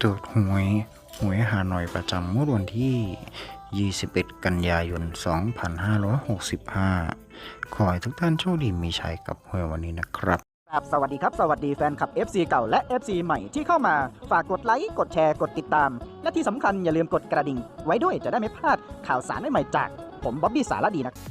ตรวจหวยหวยหาหน่อยประจำงวดวันที่ 21 กันยายน 2565 ขอให้ทุกท่านโชคดีมีชัยกับหวยวันนี้นะครับครับสวัสดีครับ สวัสดีแฟนคลับ FC เก่าและ FC ใหม่ที่เข้ามาฝากกดไลค์ กดแชร์ กดติดตาม และที่สำคัญอย่าลืมกดกระดิ่ง ไว้ด้วยจะได้ไม่พลาดข่าวสารใหม่ๆจาก ผมบ๊อบบี้สารดีนะครับ